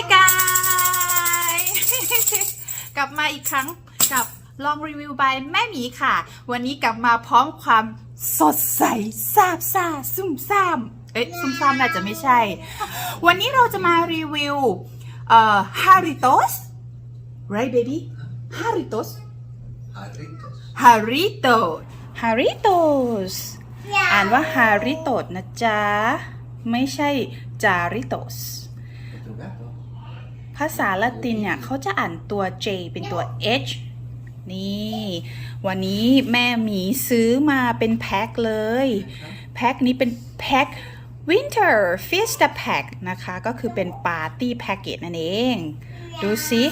Hi guys กลับมาอีกครั้งกับลองรีวิวบายแม่หมีค่ะ วันนี้กลับมาพร้อมความสดใสซาบซ่าซุ่มซ่าม เอ๊ะซุ่มซ่ามน่าจะไม่ใช่ วันนี้เราจะมารีวิวเอ่อ Haritos right baby Haritos Jarritos. Haritos Haritos อ่านว่า Haritos นะจ๊ะ ไม่ใช่ Jaritos Tu gato. ภาษาละตินเนี่ยเขาจะอ่านตัว J เป็นตัว H นี่ วันนี้แม่หมีซื้อมาเป็นแพ็คเลย แพ็คนี้เป็นแพ็ค Winter Fiesta Pack นะคะ ก็คือเป็นปาร์ตี้แพ็กเกจนั่นเอง ดูสิ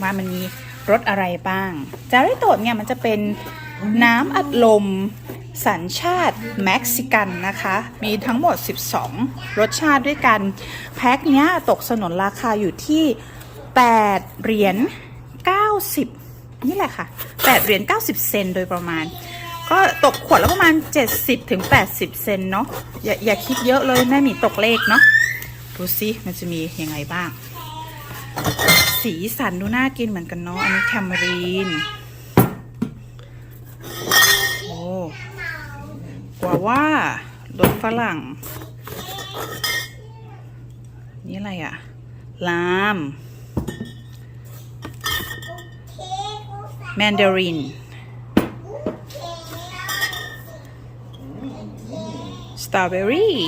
ว่ามันมีรสอะไรบ้าง จาริโตดเนี่ยมันจะเป็น น้ำอัดลม สัญชาติเม็กซิกันนะคะ มีทั้งหมด 12 รสชาติด้วยกัน แพ็คเนี้ยตกสนนราคาอยู่ที่ 8 เหรียญ 90 นี่แหละค่ะ 8 เหรียญ 90 เซนโดยประมาณ ก็ตกขวดละประมาณ 70ถึง80 เซนเนาะอย่าอย่าคิดเยอะเลยแม่หมีตกเลขเนาะดูสิมันจะมียังไงบ้าง สีสันดูน่ากินเหมือนกันเนาะอันนี้แคมรีน โอ้ กว่าว่ารสฝรั่ง นี่อะไรอะลามแมนดารินสตรอเบอรี่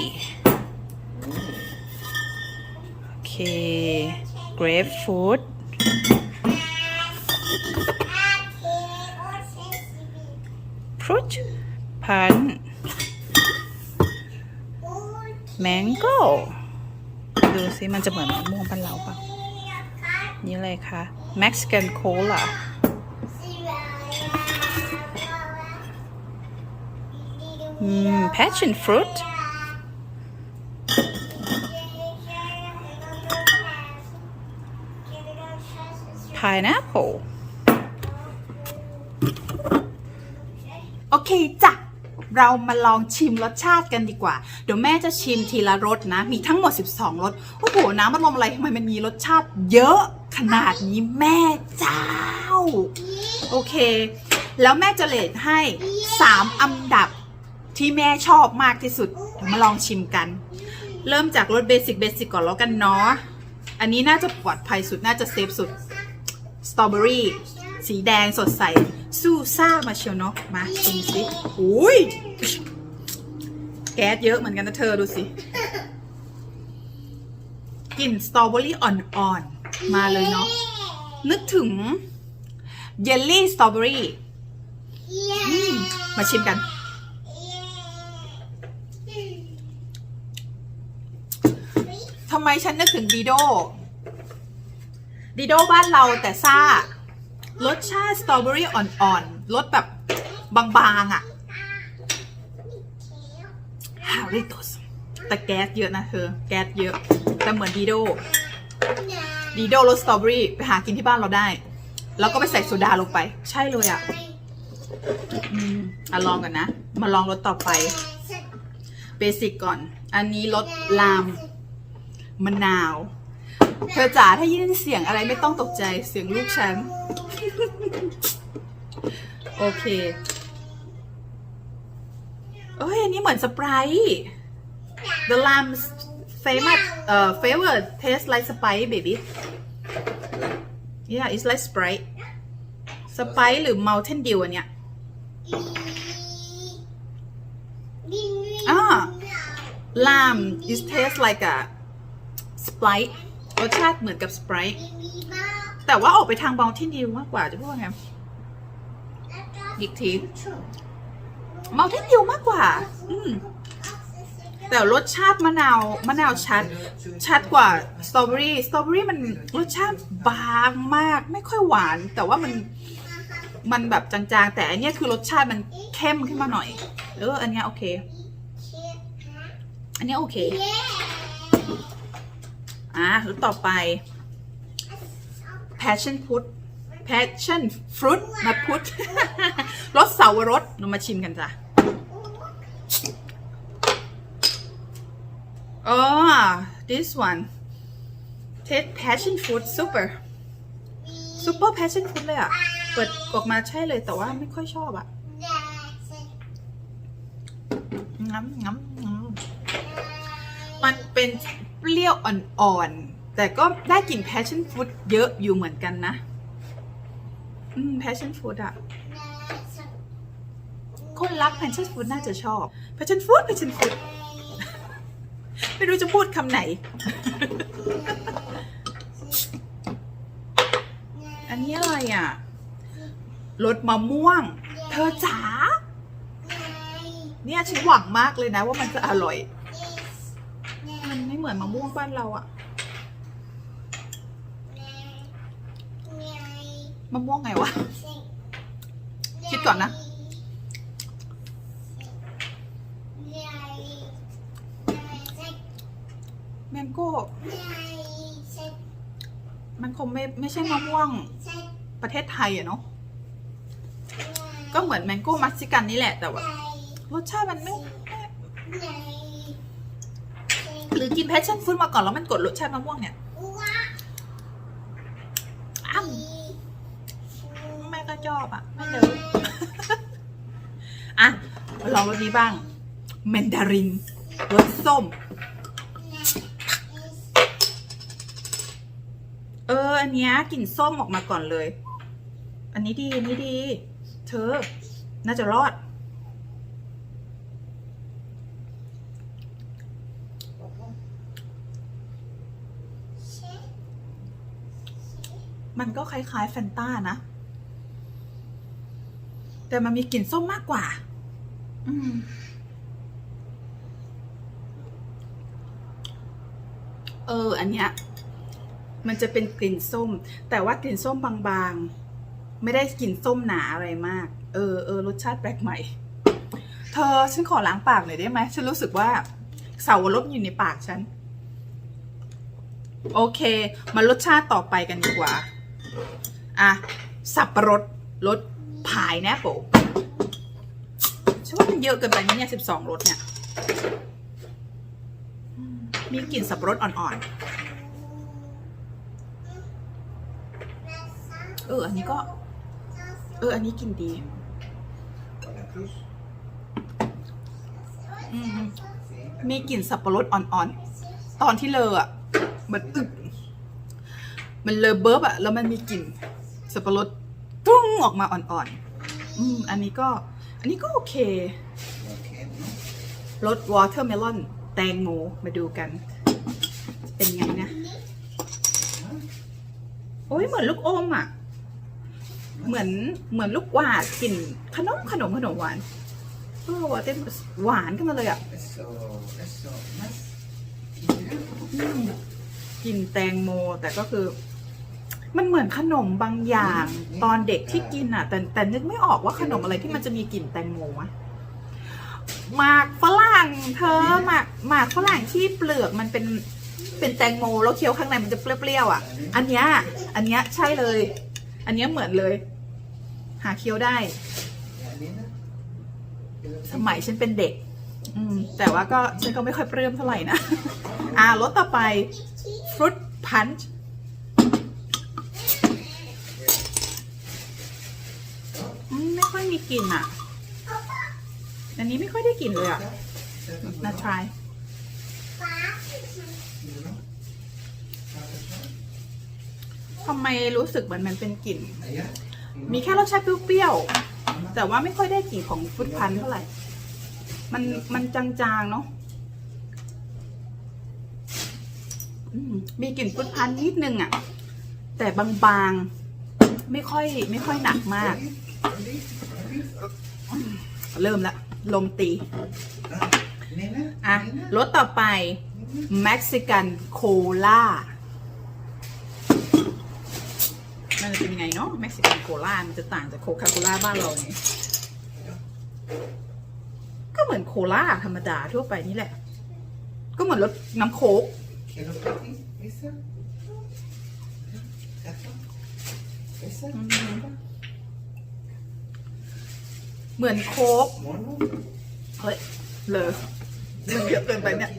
โอเคเกรฟฟูดฟรุตพัน แมงโก้ดูสิมันจะเหมือนมะม่วงบ้านเราปะนี่เลยค่ะ Mexican Cola อืม Passion Fruit Pineapple โอเคจ้ะ เรามาลองชิมรสชาติกันดีกว่า เดี๋ยวแม่จะชิมทีละรสนะ มีทั้งหมด 12รสโอ้โห น้ำมันลมอะไรทำไมมันมีรสชาติเยอะขนาดนี้แม่เจ้า โอเค แล้วแม่จะเลทให้ 3 อันดับที่แม่ชอบมากที่สุด เดี๋ยวมาลองชิมกัน เริ่มจากรสเบสิกเบสิกก่อนแล้วกันเนาะ อันนี้น่าจะปลอดภัยสุดน่าจะเซฟสุด สตรอเบอรี่ สีแดงสดใส สู้ซ่ามาเชียวเนาะมาชิมสิอุ้ยแก๊สเยอะเหมือนกันนะเธอดูสิกลิ่นสตรอเบอรี่อ่อนๆ มาเลยเนาะนึกถึงเยลลี่สตรอเบอรี่มมาชิมกัน ทำไมฉันนึกถึงดีโดดีโดบ้านเราแต่ซ่า รสชาติสตรอเบอรี่อ่อนๆรสแบบบางๆอะ่ะฮาริโตสแต่แก๊สเยอะนะเธอ แก๊สเยอะ แต่เหมือนดีโดดีโดรสสตรอเบอรี่ไปหากินที่บ้านเราได้ แล้วก็ไปใส่โซดาลงไป ใช่เลยอะ่ะอืมอะลองกันนะ มาลองรสต่อไป เบสิกก่อน อันนี้รสลามมะนาว เธอจ๋าถ้ายินเสียงอะไรไม่ต้องตกใจเสียงลูกฉัน โอเคเอ้ยอันนี้เหมือนสไปร์ The lamb famous uh favorite taste like Sprite baby yeah it's like Sprite Sprite หรือ Mountain Dew อันเนี้ยอ่า lamb is taste like a Sprite รสชาติเหมือนกับ Sprite แต่ว่าออกไปทาง Mountain Dew มากกว่าจะพูดว่าไงอีกที Mountain Dew มากกว่า อืม แต่รสชาติมะนาว มะนาวชัด ชัดกว่าสตรอเบอรี่ สตรอเบอรี่มันรสชาติบางมาก ไม่ค่อยหวาน แต่ว่ามัน มันแบบจางๆ แต่อันนี้คือรสชาติมันเข้มขึ้นมาหน่อย เออ อันเนี้ยโอเค อันเนี้ยโอเค อะแล้วต่อไป passion fruit passion fruit มาพุทรสเสาวรสเรามาชิมกันจ้ะอ๋อ this one เทส passion fruit super super passion fruit เลยอะเปิดออกมาใช่เลยแต่ว่าไม่ค่อยชอบอะงั้มงั้มงั้มมันเป็นเปรี้ยวอ่อน แต่ก็ได้กลิ่น passion fruit เยอะอยู่เหมือนกันนะ อืม passion fruit อะคนรัก passion fruit น่าจะชอบ passion fruit passion fruit ไม่รู้จะพูดคำไหน อันนี้อะไรอะรสมะม่วง เธอจ๋า เนี่ยฉันหวังมากเลยนะว่ามันจะอร่อย มันไม่เหมือนมะม่วงบ้านเราอะ มะม่วงไงวะ คิดก่อนนะ แมงโก้มันคงไม่ไม่ใช่มะม่วงประเทศไทยอะเนาะ ก็เหมือนแมงโก้มักซิกันนี่แหละแต่ว่ารสชาติมันไม่หรือกินแพชชั่นฟรุตมาก่อนแล้วมันกดรสชาติมะม่วงเนี่ยอ้ำไม่ก็ ชอบอะไม่เลยอะมาลองรสนี้บ้างแมนดารินรสส้ม เออ อันเนี้ยกลิ่นส้มออกมาก่อนเลย อันนี้ดี อันนี้ดี เธอ น่าจะรอด มันก็คล้ายๆแฟนต้านะ แต่มันมีกลิ่นส้มมากกว่า อืมเออ อันเนี้ยมันจะเป็นกลิ่นส้ม แต่ว่ากลิ่นส้มบางๆ ไม่ได้กลิ่นส้มหนาอะไรมาก เออเออรสชาติแปลกใหม่ เธอฉันขอล้างปากหน่อยได้ไหมฉันรู้สึกว่าเสาวรสอยู่ในปากฉัน โอเค มารสชาติต่อไปกันดีกว่า อะ สับปะรดรส พายแนปเปิลฉันว่ามันเยอะเกินไปนะเนี่ยสิบสองรสเนี่ยอืมมีกลิ่นสับปะรดอ่อนๆ เออ อันนี้ก็ เออ อันนี้กินดี Para cruz. อืม Sí. มีกลิ่นสับปะรดอ่อนๆ ตอนที่เลออะ มันอึกมันเลอเบิร์บอะ แล้วมันมีกลิ่นสับปะรด ตุ้งออกมาอ่อนๆอืมอันนี้ก็ อันนี้ก็โอเค Okay, ¿no? รสวอเตอร์เมลอนแตงโมมาดูกัน เป็นไงนะ โอ้ยเหมือนลูกอมอะ เหมือนเหมือนลูกหวาดกลิ่นขนมขนมขนมหวานเออวอเตอร์หวานขึ้นมาเลยอะ Eso, eso, más. อืมกลิ่นแตงโมแต่ก็คือ มันเหมือนขนมบางอย่างตอนเด็กที่กินอะ แต่แต่นึกไม่ออกว่าขนมอะไรที่มันจะมีกลิ่นแตงโมอะหมากฝรั่งเธอหมากหมากฝรั่งที่เปลือกมันเป็นเป็นแตงโมแล้วเคี้ยวข้างในมันจะเปรี้ยวๆอะ อันเนี้ยอันเนี้ยใช่เลย อันเนี้ยเหมือนเลย หาเคี้ยวได้ สมัยฉันเป็นเด็ก อืม แต่ว่าก็ฉันก็ไม่ค่อยเปรี้ยมเท่าไหร่นะ อ่ารสต่อไป fruit punch มีกลิ่นอะ อันนี้ไม่ค่อยได้กลิ่นเลยอะน่า try ทำไมรู้สึกเหมือนมันเป็นกลิ่น มีแค่รสชาติเปรี้ยวๆ แต่ว่าไม่ค่อยได้กลิ่นของฟุตพันธ์เท่าไหร่ มันมันจางๆ เนาะมีกลิ่นฟุตพันธ์นิดนึงอะ แต่บางๆ ไม่ค่อยไม่ค่อยหนักมาก เริ่มละลมตี Nena. อะ nena. รสต่อไปเม็กซิกันโคลามันจะเป็นยังไงเนาะเม็กซิกันโคลามันจะต่างจากโคคาโคล่าบ้านเราไงก็เหมือนโคลาธรรมดาทั่วไปนี่แหละ ก็เหมือนรสน้ำโค้ก Quiero para เหมือนโค้ก ¿Mono? เฮ้ยเลยมันเยอะเกินไปเนี่ย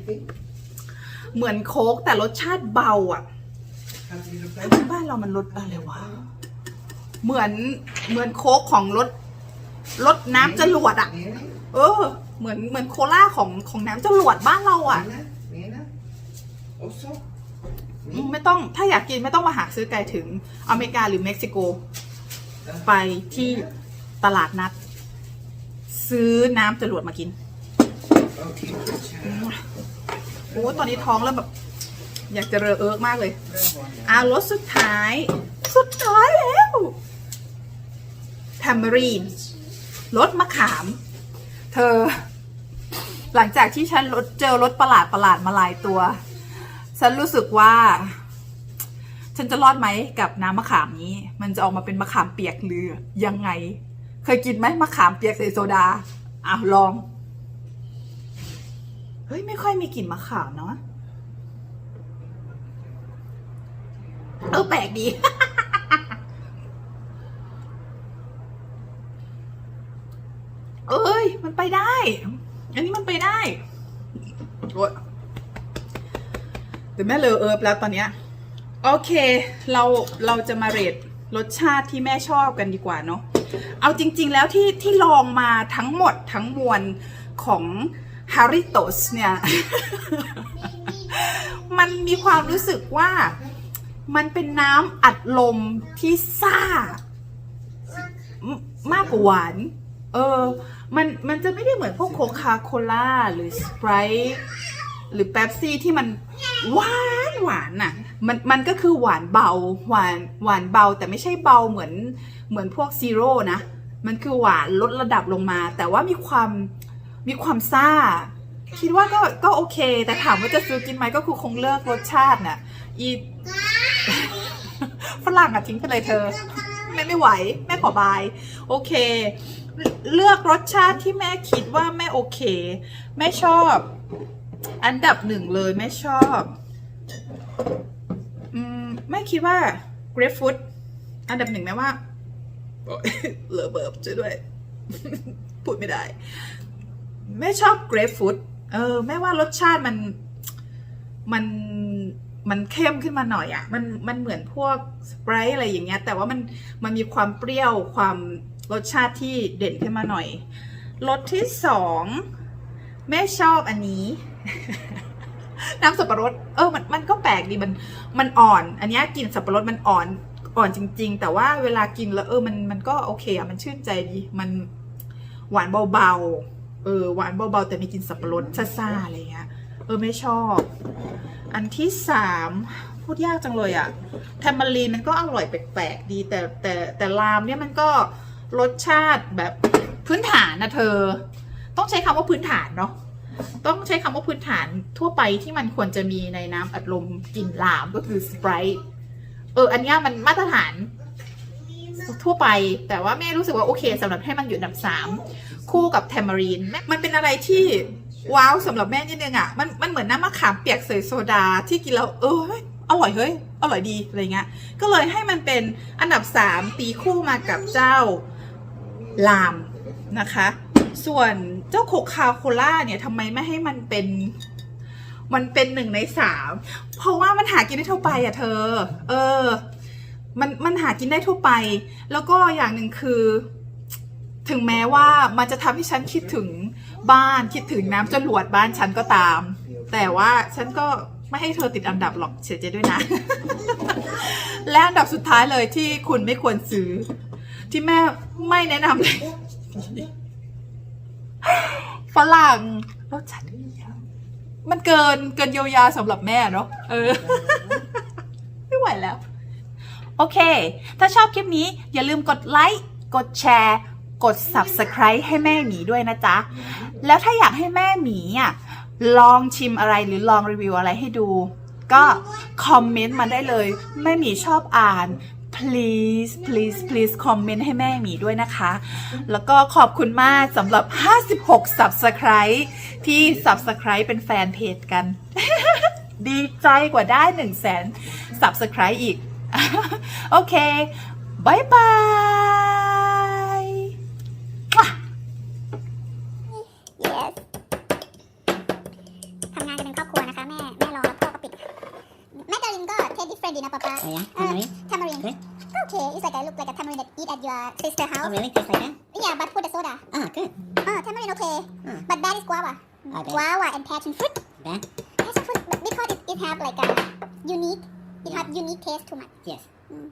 เหมือนโค้กแต่รสชาติเบาอะ How do you look ทำ like? ไมบ้านเรามันรถอะไรวะเหมือนเหมือนโค้กของรถรถน้ำจรวดอะ Nina? เออ เหมือนเหมือนโคล่าของของน้ำจรวดบ้านเราอะ Nina? Nina? Also? อืมไม่ต้องถ้าอยากกินไม่ต้องมาหาซื้อไกลถึงอเมริกาหรือเม็กซิโก ไปที่ตลาดนัด ซื้อน้ำจรวดมากิน Okay, good job. โอ้ตอนนี้ท้องเริ่มแบบ อยากจะเรอเอิกมากเลย Bravo, Nina. อ่ารสสุดท้าย สุดท้ายแล้วทามรีนรสมะขาม เธอ หลังจากที่ฉันรสเจอรสประหลาดประหลาดมาหลายตัว ฉันรู้สึกว่า ฉันจะรอดไหมกับน้ำมะขามนี้ มันจะออกมาเป็นมะขามเปียกหรือยังไง เคยกินไหมมะขามเปียกใส่โซดาอะลอง เฮ้ย ไม่ค่อยมีกลิ่นมะขามเนาะเออแปลกดี เอ้ย มันไปได้ อันนี้มันไปได้โอ๊ยแต่แม่เลอเอิบแล้วตอนเนี้ย โอเค เราเราจะมาเรทรสชาติที่แม่ชอบกันดีกว่าเนาะ เอาจริง ๆ แล้วที่ที่ลองมาทั้งหมดทั้งมวลของฮาริโตสเนี่ย มันมีความรู้สึกว่ามันเป็นน้ำอัดลมที่ซ่ามากกว่าหวาน เออ มัน มันจะไม่ได้เหมือนพวกโคคาโคล่าหรือสไปรท์หรือเป๊ปซี่ที่มันหวานหวานน่ะ มัน มันก็คือหวานเบา หวาน หวานเบาแต่ไม่ใช่เบาเหมือน เหมือนพวกซีโร่นะ มันคือหวานลดระดับลงมา แต่ว่ามีความมีความซ่า คิดว่าก็ก็โอเค แต่ถามว่าจะซื้อกินไหมก็คือคงเลือกรสชาติน่ะอีฝรั่งอะทิ้งไปเลยเธอแม่ไม่ไหว แม่ขอบาย โอเค เลือกรสชาติที่แม่คิดว่าแม่โอเค แม่ชอบ อันดับหนึ่งเลยแม่ชอบอืมแม่คิดว่า grapefruit อันดับหนึ่งแม่ว่า เหลือเบิร์บช่วยด้วย พูดไม่ได้ แม่ชอบ grapefruit เออแม่ว่ารสชาติมันมันมันเข้มขึ้นมาหน่อยอะ่ะ มันมันเหมือนพวกสไปรท์อะไรอย่างเงี้ย แต่ว่ามันมันมีความเปรี้ยวความรสชาติที่เด่นขึ้นมาหน่อย รสที่สองแม่ชอบอันนี้ น้ำสับปะรด เออ มันมันก็แปลกดีมันมันอ่อน อันนี้กลิ่นสับปะรดมันอ่อน อ่อนจริง ๆ แต่ว่าเวลากินแล้วเออมันมันก็โอเคอะมันชื่นใจดี มันหวานเบาๆ เออหวานเบาๆ แต่มีกินสับปะรดซ่าๆอะไรเงี้ย เออไม่ชอบ อันที่สามพูดยากจังเลยอะแทมเบอรีนมันก็อร่อยแปลกๆดี แต่แต่แต่ลามเนี่ยมันก็รสชาติแบบพื้นฐานนะเธอ ต้องใช้คำว่าพื้นฐานเนาะต้องใช้คำว่าพื้นฐานทั่วไปที่มันควรจะมีในน้ำอัดลมกลิ่นลามก็คือสไปรท์ เออ อันเนี้ยมันมาตรฐานทั่วไป แต่ว่าแม่รู้สึกว่าโอเคสำหรับให้มันอยู่อันดับสามคู่กับแทมเบอรีนแม่มันเป็นอะไรที่ว้าวสำหรับแม่นิดนึงอะมันมันเหมือนน้ำมะขามเปียกใส่โซดาที่กินแล้วเอออร่อยเฮ้ยอร่อยดีอะไรเงี้ยก็เลยให้มันเป็นอันดับสามตีคู่มากับเจ้าลามนะคะ ส่วนเจ้าโคคาโคล่าเนี่ยทำไมไม่ให้มันเป็น มันเป็นหนึ่งในสามเพราะว่ามันหากินได้ทั่วไปอะเธอ เออ มันมันหากินได้ทั่วไป แล้วก็อย่างหนึ่งคือ ถึงแม้ว่ามันจะทำให้ฉันคิดถึงบ้านคิดถึงน้ำจรวดบ้านฉันก็ตาม แต่ว่าฉันก็ไม่ให้เธอติดอันดับหรอกเสียใจด้วยนะ และอันดับสุดท้ายเลยที่คุณไม่ควรซื้อ ที่แม่ไม่แนะนำเลยฝรั่งรสชาติดีอะ มันเกินเกินเยียวยาสำหรับแม่เนาะเออ ไม่ไหวแล้ว โอเค ถ้าชอบคลิปนี้อย่าลืมกดไลค์กดแชร์ กด subscribe ให้แม่หมีด้วยนะจ๊ะ แล้วถ้าอยากให้แม่หมีอะลองชิมอะไรหรือลองรีวิวอะไรให้ดู ก็คอมเมนต์มาได้เลย แม่หมีชอบอ่าน please please please คอมเมนต์ให้แม่หมีด้วยนะคะ แล้วก็ขอบคุณมากสำหรับ 56 subscribe ที่ subscribe เป็นแฟนเพจกัน ดีใจกว่าได้ 1 0 0 0 0แสน subscribe อีก โอเคบายบาย yes ทำงานกันเป็นครอบครัวนะคะแม่แม่รอแล้วพ่อก็ปิดแม่ดาริน Okay, it's like I look like a tamarind that eat at your sister oh, house. Oh, really? Tastes like that? Yeah, but put the soda. Ah, good. Uh, tamarind okay, mm. but that is guava. Ah, I. Guava and passion fruit. Yeah. Passion fruit, because it, it have like a unique, it yeah. have unique taste too much. Yes. Mm.